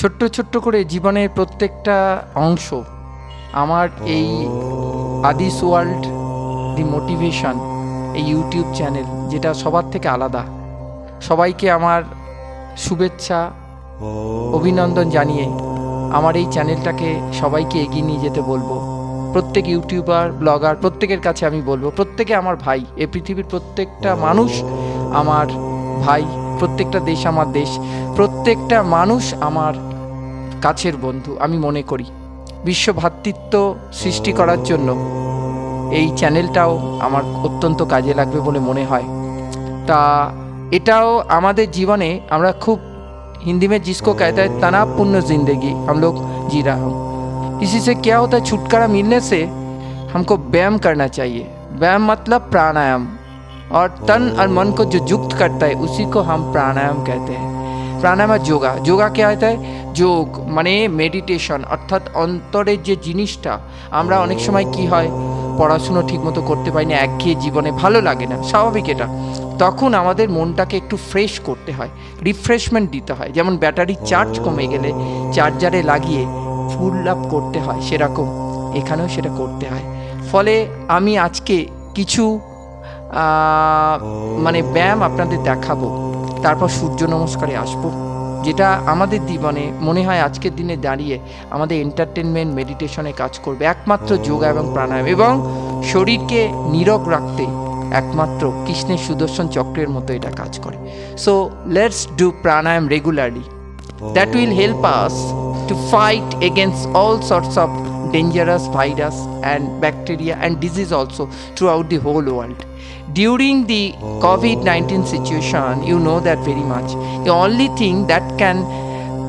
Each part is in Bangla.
ছোট্ট ছোট্ট করে জীবনের প্রত্যেকটা অংশ আমার এই আদিস ওয়ার্ল্ড দি মোটিভেশন, এই ইউটিউব চ্যানেল, যেটা সবার থেকে আলাদা। সবাইকে আমার শুভেচ্ছা, অভিনন্দন জানিয়ে আমার এই চ্যানেলটাকে সবাইকে এগিয়ে নিয়ে যেতে বলব। প্রত্যেক ইউটিউবার, ব্লগার, প্রত্যেকের কাছে আমি বলব, প্রত্যেকে আমার ভাই, এ পৃথিবীর প্রত্যেকটা মানুষ আমার ভাই, প্রত্যেকটা দেশ আমার দেশ, প্রত্যেকটা মানুষ আমার কাছের বন্ধু আমি মনে করি বিশ্ব ভ্রাতৃত্ব সৃষ্টি করার জন্য এই চ্যানেলটাও আমার অত্যন্ত কাজে লাগবে বলে মনে হয় তা এটাও আমাদের জীবনে আমরা খুব हिंदी में जिसको कहता है तनावपूर्ण जिंदगी हम लोग जी रहा हूँ इसी से क्या होता है छुटकारा मिलने से हमको व्यायाम करना चाहिए व्यायाम मतलब प्राणायाम और तन और मन को जो युक्त करता है उसी को हम प्राणायाम कहते हैं প্রাণায়াম আর যোগা যোগা কে হয় যোগ মানে মেডিটেশন অর্থাৎ অন্তরের যে জিনিসটা, আমরা অনেক সময় কি হয়, পড়াশুনো ঠিকমতো করতে পারি না, একঘেয়ে জীবনে ভালো লাগে না, স্বাভাবিক এটা। তখন আমাদের মনটাকে একটু ফ্রেশ করতে হয় রিফ্রেশমেন্ট দিতে হয়। যেমন ব্যাটারি চার্জ কমে গেলে চার্জারে লাগিয়ে ফুল আপ করতে হয়, সেরকম, এখানেও সেটা করতে হয়। ফলে আমি আজকে কিছু মানে ব্যায়াম আপনাদের দেখাবো, তারপর সূর্য নমস্কারে আসব। যেটা আমাদের জীবনে মনে হয় আজকের দিনে দাঁড়িয়ে আমাদের এন্টারটেনমেন্ট মেডিটেশনে কাজ করবে। একমাত্র যোগা এবং প্রাণায়াম এবং শরীরকে নীরব রাখতে একমাত্র কৃষ্ণের সুদর্শন চক্রের মতো এটা কাজ করে। So let's do pranayama regularly that will help us to fight against all sorts of dangerous virus and bacteria and disease also throughout the whole world. During the covid-19 situation you know that very much. The only thing that can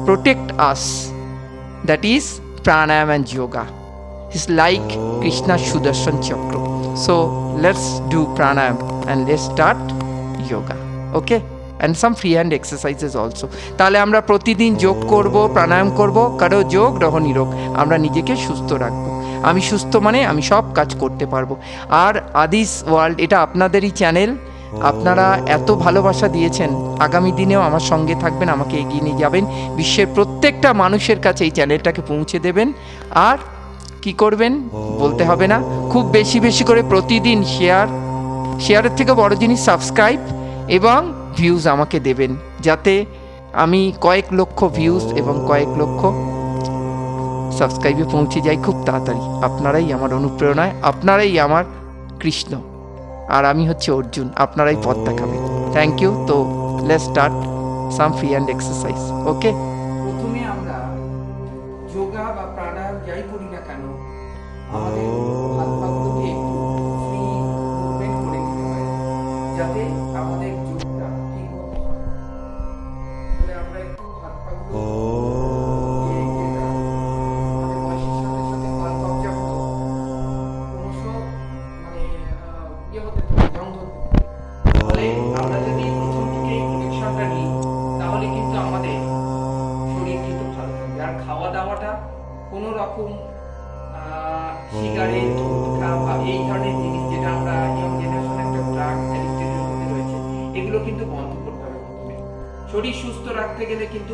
protect us that is pranayam and yoga it's like oh. krishna sudarshan chakra. So let's do pranayam and let's start yoga. Okay and some free hand exercises also তাহলে আমরা প্রতিদিন যোগ করব, প্রাণায়াম করব, কারও যোগ, রহ, নিরোগ। আমরা নিজেকে সুস্থ রাখব। আমি সুস্থ মানে আমি সব কাজ করতে পারব। আর আদিস ওয়ার্ল্ড, এটা আপনাদেরই চ্যানেল। আপনারা এত ভালোবাসা দিয়েছেন। আগামী দিনেও আমার সঙ্গে থাকবেন, আমাকে এগিয়ে নিয়ে যাবেন। বিশ্বের প্রত্যেকটা মানুষের কাছে এই চ্যানেলটাকে পৌঁছে দেবেন। আর কি করবেন বলতে হবে না। খুব বেশি বেশি করে প্রতিদিন শেয়ার শেয়ারের থেকে বড় জিনিস সাবস্ক্রাইব এবং ভিউজ আমাকে দেবেন, যাতে আমি কয়েক লক্ষ ভিউজ এবং কয়েক লক্ষ সাবস্ক্রাইবে পৌঁছে যাই খুব তাড়াতাড়ি। আপনারাই আমার অনুপ্রেরণায়, আপনারাই আমার কৃষ্ণ। আর আমি হচ্ছে অর্জুন, আপনারাই পথ দেখাবেন। থ্যাংক ইউ তো let start some free and exercise okay প্রথমে আমরা যোগা বা প্রাণায়াম যাই করি না কেন, আমাদের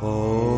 Oh.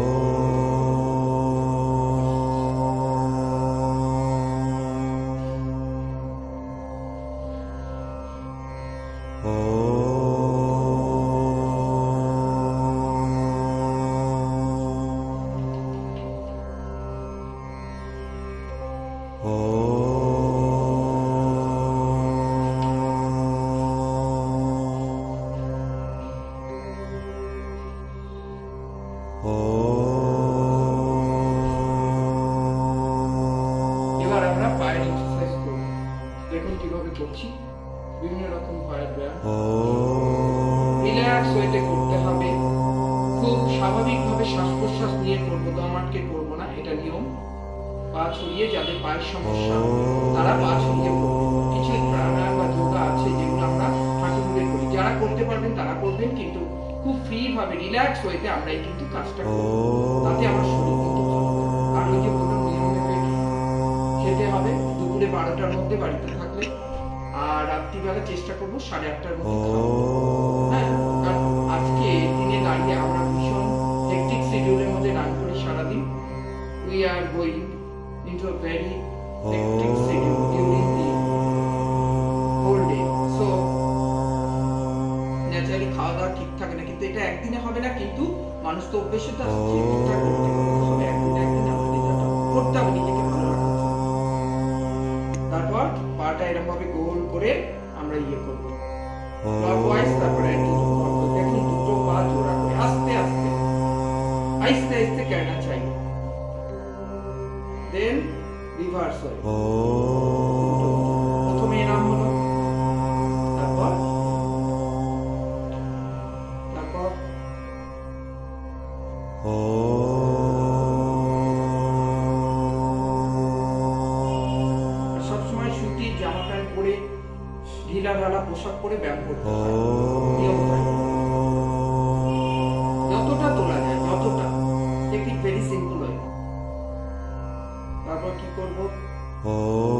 এবার আমরা পায়ের এক্সারসাইজ করব। দেখুন কীভাবে করছি। বিভিন্ন রকম পায়ের ব্যায়াম। রিল্যাক্স ওয়েতে করতে হবে। খুব স্বাভাবিকভাবে শ্বাস প্রশ্বাস নিয়ে করব দম আটকে করব না। এটা নিয়ম। পা ছড়িয়ে যাদের পায়ের সমস্যা তারা পা ছড়িয়ে করবে কিছু প্রাণায়াম বা যোগা আছে যেগুলো আমরা হাঁটু করি। যারা করতে পারবেন তারা করবেন কিন্তু খুব ফ্রি ভাবে রিল্যাক্স হইতে আমরা এই কিন্তু কাজটা করব তাতে আমার শরীর কিন্তু ভালো আর ওই যে নিয়ম মেপে খেতে হবে দুপুরে বারোটার মধ্যে বাড়িতে থাকলে। আর রাত্রিবেলা চেষ্টা করব সাড়ে আটটার মধ্যে হ্যাঁ আজকে দিনে দাঁড়িয়ে আমরা ভীষণ হেকটিক শিডিউলের মধ্যে রান করি সারাদিন। We are going into a very hectic schedule during খাওয়া দাওয়া ঠিক থাকে না, কিন্তু এটা একদিনে হবে না, কিন্তু মানুষ তো অভ্যেসে তো তারপর পাটা এরকম ভাবে গোল করে আমরা ইয়ে করব। চাই এবার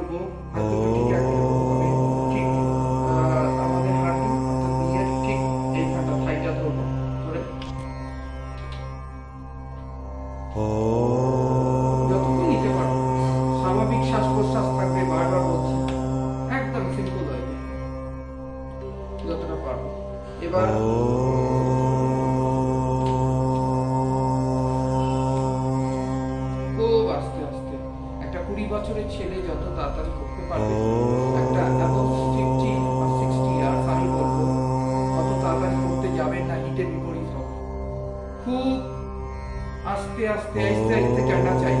যতক্ষণ নিতে পারো। স্বাভাবিক শ্বাস প্রশ্বাস থাকবে, বারবার বলছি। একদম সিম্পল হয়ে যাবে যতটা পারব এবার খুব আস্তে আস্তে। একটা কুড়ি বছরের ছেলে যত তাড়াতাড়ি করতে পারবে, একটা অ্যাবভ ফিফটি বা সিক্সটি ইয়ার্স আমি খুব আস্তে আস্তে আস্তে আস্তে কেনা চাই।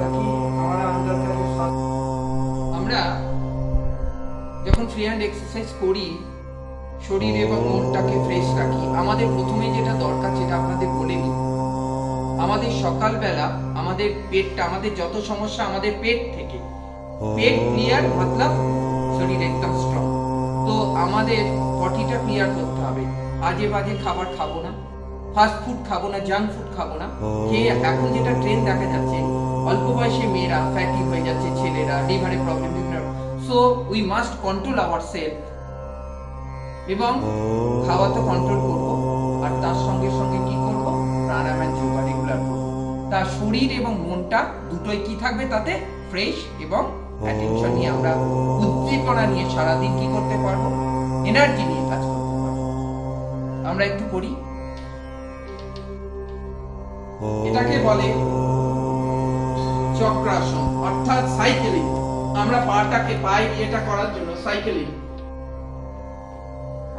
তাকি আমরা আন্দার কাছে শ্বাস- আমরা যখন ফ্রি হ্যান্ড এক্সারসাইজ করি, শরীর এবং মনটাকে ফ্রেশ রাখি, আমাদের প্রথমে যেটা দরকার যেটা আপনাদের বলে নিই। আমাদের সকালবেলা আমাদের পেটটা, আমাদের যত সমস্যা আমাদের পেট থেকে, পেট ক্লিয়ার মতলব শরীর একদম স্ট্রং তো আমাদের পটিটা ক্লিয়ার করতে হবে। আজে বাজে খাবার খাব না। ফাস্ট ফুড খাব না জাঙ্ক ফুড খাব না। খেয়ে এখন যেটা ট্রেন দেখা যাচ্ছে অল্প বয়সে মেয়েরা ফ্যাটি হয়ে যাচ্ছে ছেলেরা লিভারে প্রবলেম বিভিন্ন so we must control our self এবং খাওয়া তো কন্ট্রোল করব আর তার সঙ্গে সঙ্গে কি করব? প্রাণায়াম যোগা রেগুলার করব। তার শরীর এবং মনটা দুটোই কি থাকবে তাতে? ফ্রেশ এবং অ্যাটেনশন নিয়ে আমরা উদ্দীপনা নিয়ে সারাদিন কি করতে পারব? এনার্জি নিয়ে কাজ করতে পারব। আমরা একটু করি। এটাকে বলে চক্রাসন, অর্থাৎ সাইকেলিং। আমরা পাটাকে পায়ে এটা করার জন্য, সাইকেলিং।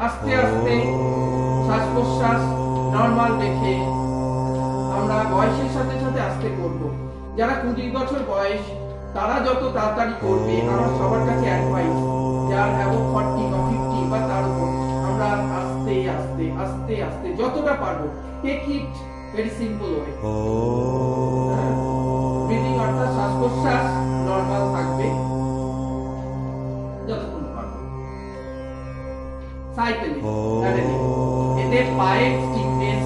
আস্তে আস্তে শ্বাস প্রশ্বাস নর্মাল রেখে আমরা বয়সের সাথে সাথে আস্তে করব। যারা কুড়ি বছর বয়স, তারা যত তাড়াতাড়ি করবে, আমার সবার কাছে অ্যাডভাইস যার অ্যাবভ ফর্টি বা ফিফটি বা তার উপর। আমরা আস্তে আস্তে আস্তে আস্তে, যতটা পারব take it very simple way breathing অর্থাৎ শ্বাস প্রশ্বাস নর্মাল থাকবে। যতক্ষণ পারব। সাইকেলিং এতে পায়ের স্টিফনেস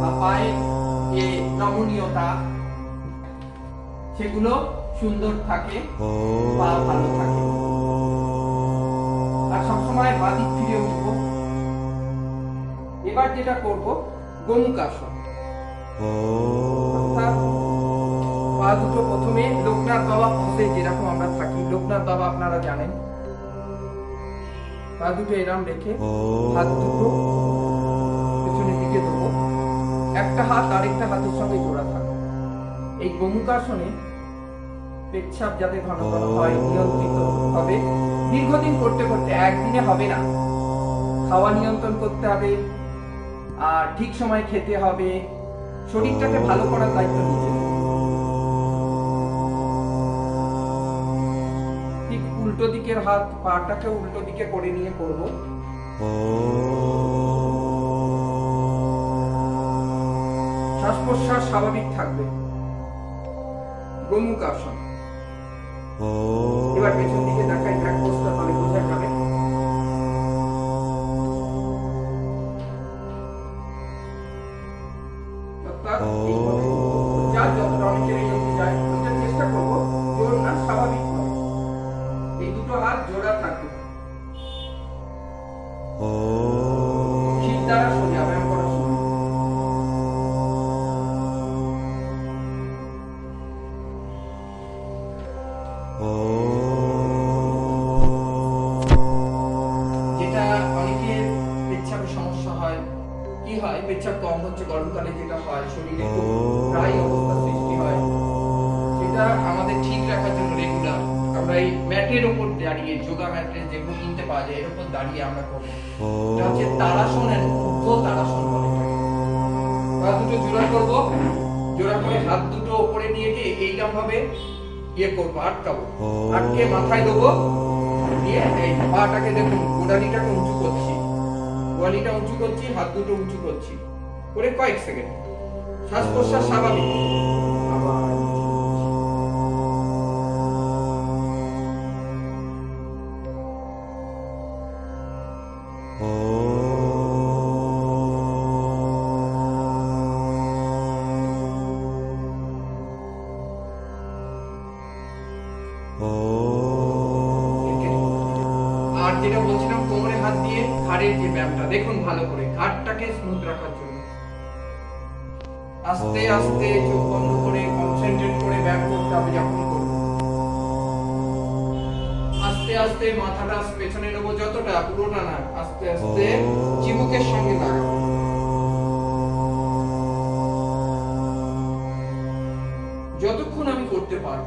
বা পায়ের যে নমনীয়তা সেগুলো সুন্দর থাকে পা ভালো থাকে। আর সবসময় বাদিক ফিরে উঠবো। এবার যেটা করব থাকি। রেখে হাত দুটো একটা হাতের সঙ্গে থাকবে। এই গোমুখাসনে পেচ্ছাপ যাতে ঘন হয়, নিয়ন্ত্রিত হবে। দীর্ঘদিন করতে করতে একদিনে হবে না। খাওয়া নিয়ন্ত্রণ করতে হবে আর ঠিক সময় খেতে হবে। শরীরটাকে ভালো করার দায়িত্ব নিজে ঠিক উল্টো দিকের হাত পাটাকে উল্টো দিকে করে নিয়ে করব। শ্বাস প্রশ্বাস স্বাভাবিক থাকবে। গোমুখ আসন এবার পেছন দিকে বোঝা যাবে। যেগুলো কিনতে পাওয়া যায় এর উপর দাঁড়িয়ে আমরা করব। হচ্ছে তারাসন এন্ড ও তারাসন বলে। পা দুটো জোড়া করব। জোড়া করে হাত দুটো ওপরে নিয়ে গিয়ে এইরকম ভাবে ইয়ে করব আটকাবো। আটকে মাথায় দেবো। দিয়ে এই পাটাকে দেখুন গোড়ালিটাকে উঁচু করছি। গোড়ালিটা উঁচু করছি হাত দুটো উঁচু করছি। করে কয়েক সেকেন্ড। শ্বাস প্রশ্বাস স্বাভাবিক। ঘাড়ের যে ব্যায়ামটা, দেখুন ভালো করে, ঘাড়টাকে স্মুথ রাখার জন্য। আস্তে আস্তে চোখ বন্ধ করে কনসেন্ট্রেট করে ব্যায়াম করতে হবে যখন আস্তে আস্তে মাথাটা পেছনে নেব যতটা, পুরোটা না, আস্তে আস্তে চিবুকের সঙ্গে যতক্ষণ আমি করতে পারব।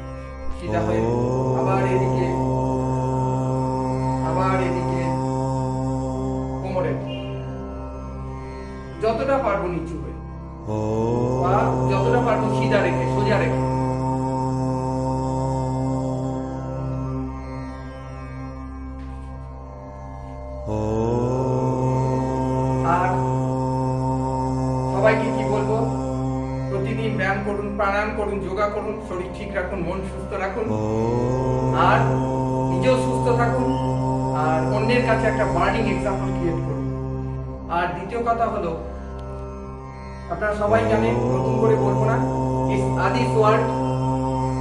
সিধা হয়ে আবার এদিকে আবার এদিকে, কোমরে। যতটা পারব নিচু হয়ে। বা যতটা পারব সিধা রেখে, সোজা রেখে। আর সবাইকে কি বলব? প্রতিদিন ব্যায়াম করুন প্রাণায়াম করুন যোগা করুন শরীর ঠিক রাখুন মন সুস্থ রাখুন। আর নিজেও সুস্থ থাকুন। আর অন্যের কাছে একটা বার্নিং এক্সাম্পল ক্রিয়েট করুন। আর দ্বিতীয় কথা হলো আপনারা সবাই জানেন নতুন করে বলব না is Adi's world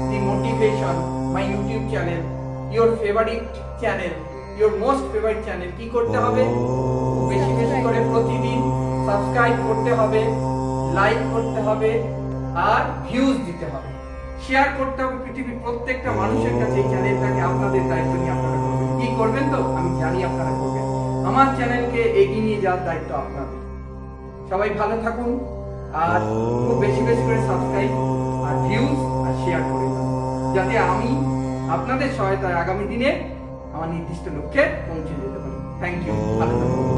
the motivation my YouTube channel your favourite channel your most favourite channel কি করতে হবে? বেশি বেশি করে প্রতিদিন সাবস্ক্রাইব করতে হবে। লাইক করতে হবে আর ভিউজ দিতে হবে। শেয়ার করতে হবে পৃথিবীর প্রত্যেকটা মানুষের কাছে এই চ্যানেলটাকে আপনাদের দায়িত্ব নিয়ে আপনারা করবেন। কি করবেন তো? আমি জানি আপনারা করবেন। আমার চ্যানেলকে এগিয়ে নিয়ে যাওয়ার দায়িত্ব আপনাদের। সবাই ভালো থাকুন আর খুব বেশি বেশি করে সাবস্ক্রাইব আর ভিউজ আর শেয়ার করে যাতে আমি আপনাদের সহায়তায় আগামী দিনে আমার নির্দিষ্ট লক্ষ্যে পৌঁছে যেতে পারি। থ্যাংক ইউ ভালো থাকুন।